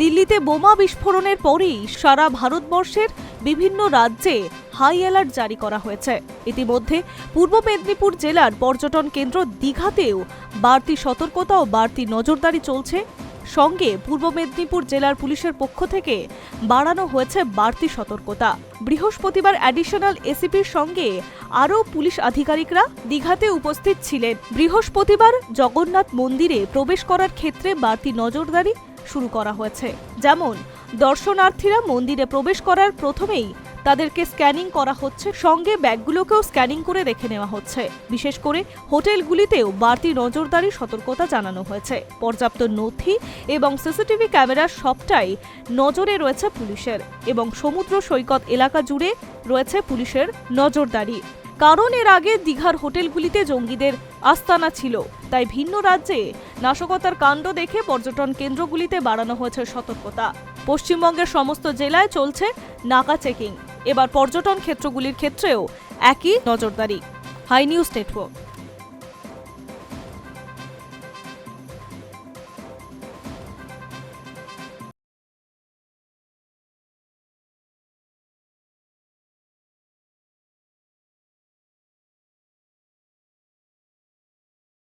দিল্লিতে বোমা বিস্ফোরণের পরেই সারা ভারতবর্ষের বিভিন্ন রাজ্যে হাই অ্যালার্ট জারি করা হয়েছে। ইতিমধ্যে পূর্ব মেদিনীপুর জেলার পর্যটন কেন্দ্র দীঘাতেও বাড়তি সতর্কতা ও বাড়তি নজরদারি চলছে। সঙ্গে পূর্ব মেদিনীপুর জেলার পুলিশের পক্ষ থেকে বাড়ানো হয়েছে বাড়তি সতর্কতা। বৃহস্পতিবার অ্যাডিশনাল এসিপির সঙ্গে আরও পুলিশ আধিকারিকরা দীঘাতে উপস্থিত ছিলেন। বৃহস্পতিবার জগন্নাথ মন্দিরে প্রবেশ করার ক্ষেত্রে বাড়তি নজরদারি শুরু করা হয়েছে। যেমন, দর্শনার্থীরা মন্দিরে প্রবেশ করার প্রথমেই তাদেরকে স্ক্যানিং করা হচ্ছে। সঙ্গে ব্যাগগুলোকেও স্ক্যানিং করে রেখে নেওয়া হচ্ছে। বিশেষ করে হোটেলগুলিতেও বাড়তি নজরদারি সতর্কতা জানানো হয়েছে। পর্যাপ্ত নথি এবং সিসিটিভি ক্যামেরার সবটাই নজরে রয়েছে পুলিশের এবং সমুদ্র সৈকত এলাকা জুড়ে রয়েছে পুলিশের নজরদারি। কারণ এর আগে দীঘার হোটেলগুলিতে জঙ্গিদের আস্তানা ছিল, তাই ভিন্ন রাজ্যে নাশকতার কাণ্ড দেখে পর্যটন কেন্দ্রগুলিতে বাড়ানো হয়েছে সতর্কতা। পশ্চিমবঙ্গের সমস্ত জেলায় চলছে নাকা চেকিং। এবার পর্যটন ক্ষেত্রগুলির ক্ষেত্রেও একই নজরদারি। Hi news network.